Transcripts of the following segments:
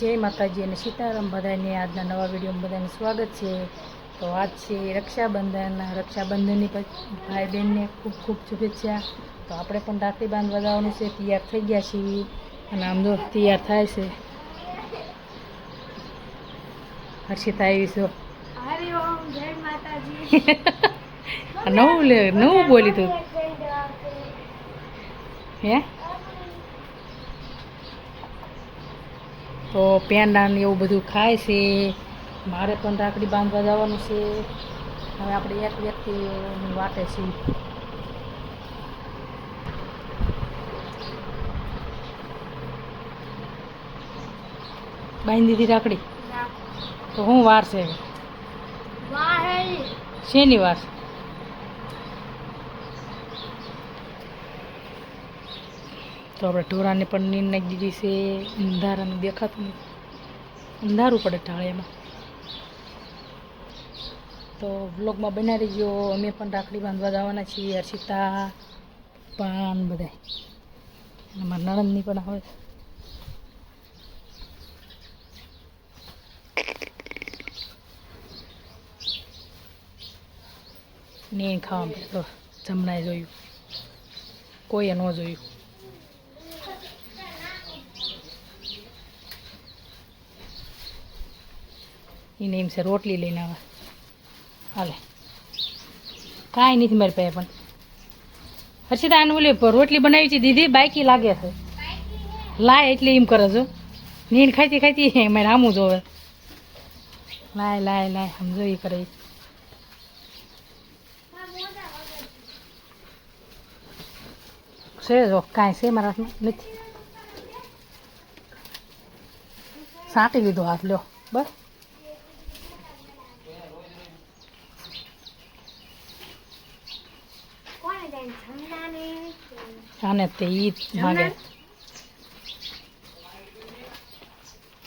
જય માતાજી અને સીતારામ બધાને આજના નવા વિડીયોમાં બધાને સ્વાગત છે. તો આજ છે રક્ષાબંધન. રક્ષાબંધનની ભાઈ બહેનને ખૂબ ખૂબ શુભેચ્છા. તો આપણે પણ રાખડી બાંધ જવાનું છે તૈયાર થઈ ગયા છીએ અને આમ જો તૈયાર થાય છે. હર્ષિતા આવી છો. નવું લે નવું બોલી તું. હે? તો પેંડા ને એવું બધું ખાય છે. મારે પણ રાખડી બાંધવા જવાનું છે. હવે આપણે એક વ્યક્તિ વાટે છીએ બાંધી દીધી રાખડી? તો હું વાર છે? શેની વાર? તો આપણે ઢોરાને પણ નીંદ નાખી દીધી છે. અંધારાનું દેખાતું નથી. અંધારું પડે ટાળિયામાં તો બ્લોગમાં બનાવી ગયો અમે પણ રાખડી બાંધવા જવાના છીએ, હર્ષિતા પણ બધા અમારા નણંદની પણ આવે ને ખાવા તો જમણાએ જોયું. કોઈએ ન જોયું. એને એમ છે, રોટલી લઈને આવે. હાલે. કાંઈ નથી મારી પાસે પણ. હર્ષિતા, આને ઓલી રોટલી બનાવી છે દીદી બાકી લાગે છે. લાય એટલે એમ કરે છો. નીણ ખાતી ખાતી મારે આમું જોવે. લાય લાય લાય સમજો એ કરે છે જો, કાંઈ છે મારા નથી. સાંટી લીધો હાથ, લ્યો. બસ કોને જાય જમનાની આને તે ઈ જ માગે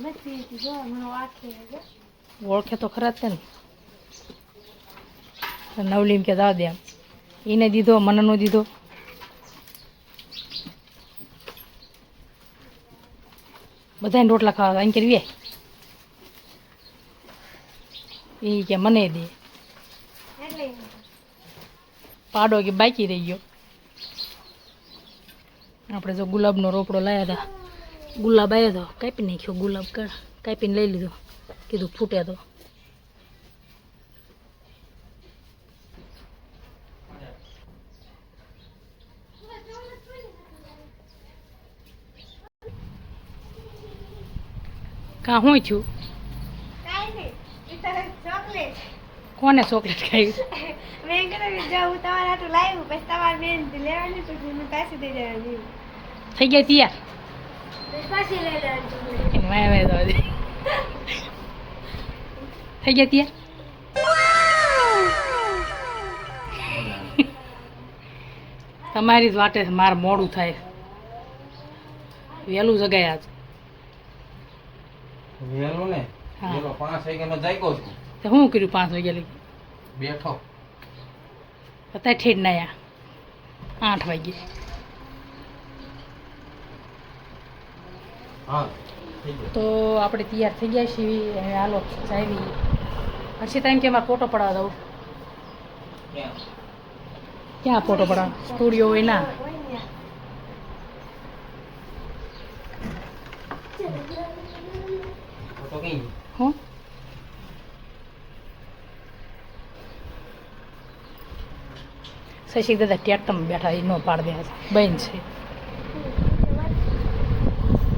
નથી જો મને વાંખે છે ઓળખે તો ખરા જ તે ને તો નવલીમ કે જાવ દે એમ એને દીધો મને નો દીધો બધાને રોટલા ખાવા અહીં કરી એ કે મને દે એટલે પાડો કે બાકી રહી ગયો આપણે જો ગુલાબનો રોપડો લાવ્યા હતા ગુલાબ આવ્યો હતો કાપી નાખ્યો ગુલાબ કાપીને લઈ લીધો. કીધું ફૂટે તો. કા હું ચોકલેટ કોને ચોકલેટ ખાઈ? મેં કીધું કે જો હું તમારા હાટું લાવ્યું, પછી તમારે બેન લેવાની પછી પાછી દઈ દેવાની. થઈ ગયા તૈયાર થઈ ગયા તૈયાર તમારી જ વાટે માર મારે મોડું થાય. વહેલું જગાય આજ. વહેલું ને? હા. પાંચ વાગ્યાનો જાગ્યો છું. તો શું કર્યું પાંચ વાગ્યા લગી? બેઠો. અત્યારે ઠેડ ના આઠ વાગે હા થઈ ગયો તો આપણે તૈયાર થઈ ગયા છીએ. હવે હાલો ચાવી હર્ષિતા એમ કે અમારે ફોટો પડાવવા દઉં ક્યાં? ફોટો પડાવ સ્ટુડિયો હોય ના. ફોટો હું? શશી દાદા ટ્રેક્ટરમાં બેઠા એ નો પાડ દે છે બેન છે.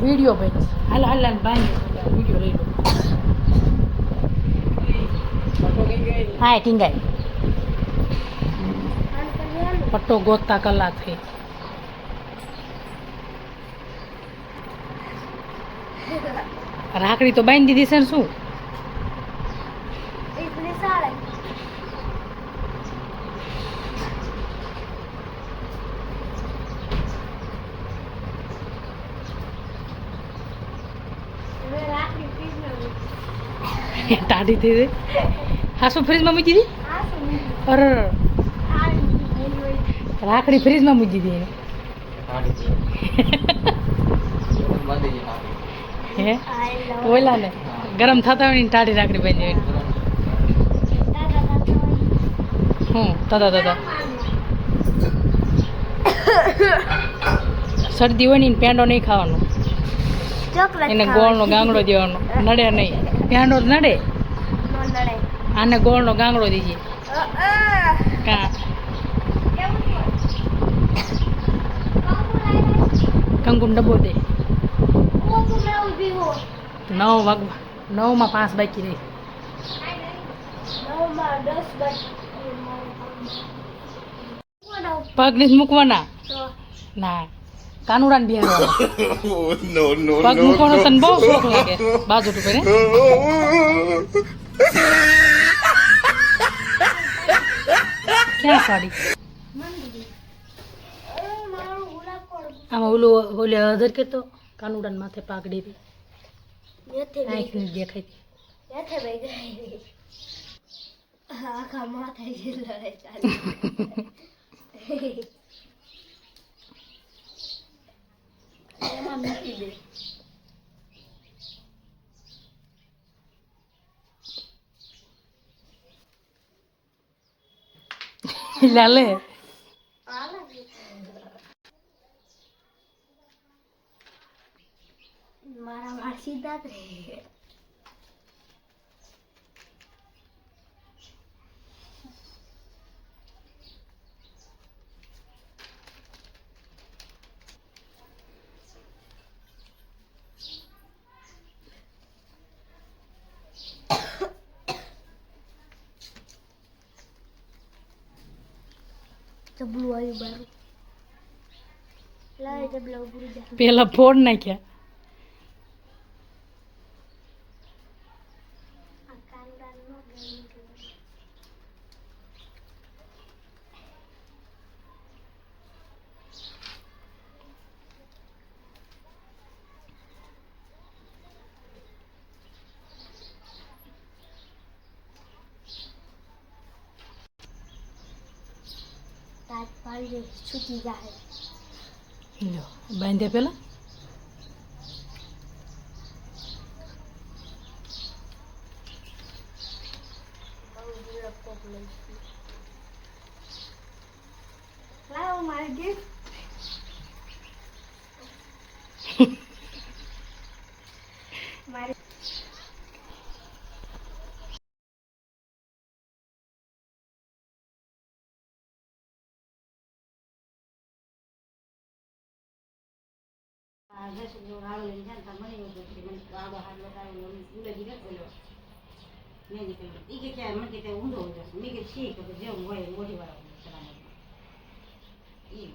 વીડિયો ભાઈ હાલ હાલ હાલ ભાઈ. વીડિયો લઈ લો હા ટીંગાય. પટ્ટો ગોતતા કલાક થઈ રાખડી તો બાંધી દીધી છે ને શું એટલે સારા હવે રાખડી ફ્રીજમાં ટાઢી થઈ ગઈ. હા શું ફ્રીજમાં મૂકી દીધી? અર રાખડી ફ્રીજમાં મૂકી દીધી દે. દે. હે? ઓલા ને ગરમ થતા હોય ને ટાઢી રાખડી બની હોય હું દાદા દાદા શરદી હોય ને પેંડો નહીં ખાવાનો. એને ગોળનો ગાંગડો દેવાનો. નડે નહીં. પેંડો નડે. આને ગોળનો ગાંગડો દીજે અ, અ. કા કેવું છે? કાકુ લાવ્યા? કંકુમ ડબ્બો દે કાકુ મેં ઊભી હો. નવ વાગવા નવમાં પાંચ બાકી રહી નવમાં દસ બાકી. કોનો? પગ નથી મૂકવાના તો ના કાનુડાને બિહારવાના Oh, no, no, પગ no. મૂકવાનો no. તને બહુ શોખ લાગે બાજુ ટુકડે ક્યાં સાડી આમાં ઓલું ઓલે અધર કેતો કાનુડાને માથે પાઘડી હતી આંખ નથી દેખાતી નેથે આખા માથે જે લડાઈ ચાલી. એમાં મૂકી દે. લાલે મારા વાળ સીધા જબલું આવ્યું બારું લાય જબલા ઉભરી જા પેલા ફોડ નાખ્યા તાજ પાડી છૂટી જાય લ્યો બાંધે પેલા? લાવો મારે ગિફ્ટ ಸುಮ್ಮನೆ ಆಳು ಅಂತ ಮನೆ ಹೋಗ್ಬಿಟ್ಟು ಮನೆ ಆಗ ಹಾಡ್ಲ ಕಾಯಿ ಸ್ಕೂಲಲ್ಲಿ ಇರತ್ತಲ್ಲ ಮೇಲಿಕ್ಕೆ ಈಗ ಕ್ಯಾ ಮನೆಗೆ ಉಂಡು ಹೋಗ್ಬೇಕು ಮೀಗೆ ಶೀಕ ಜೇವು ಓಡಿ ಓಡಿ ಬರೋದು ಚೆನ್ನಾಗಿ ಈಗ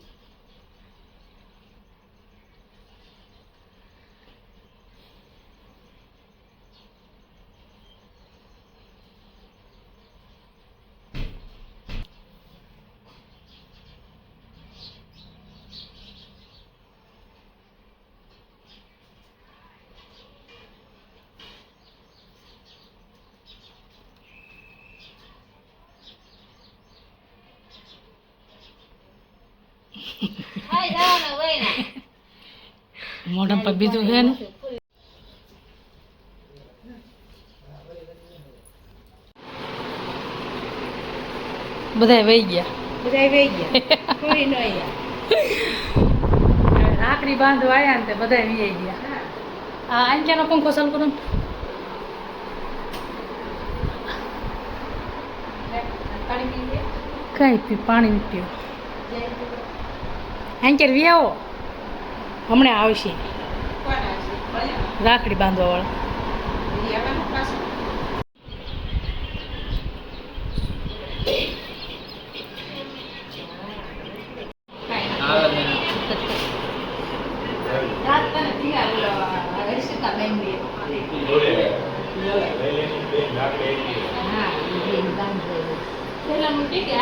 મોઢા પર બીજું છે ને? બધા વહી ગયા. બધા વહી ગયા. કોઈ ન આવ્યા રાખડી બાંધવા આવ્યા ને તે બધા વી ગયા. આ આંચાનો પંખો ચાલુ કરો કઈ પી પાણી પીઓ. આંચર વી આવો? હમણાં આવશે. રાખડી બાંધવા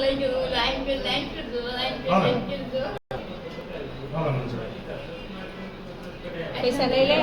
લઈ ગયો લાઈન કર લાઈન કર દો લાઈન હાલો. લાઈન કર દો પૈસા લઈ લે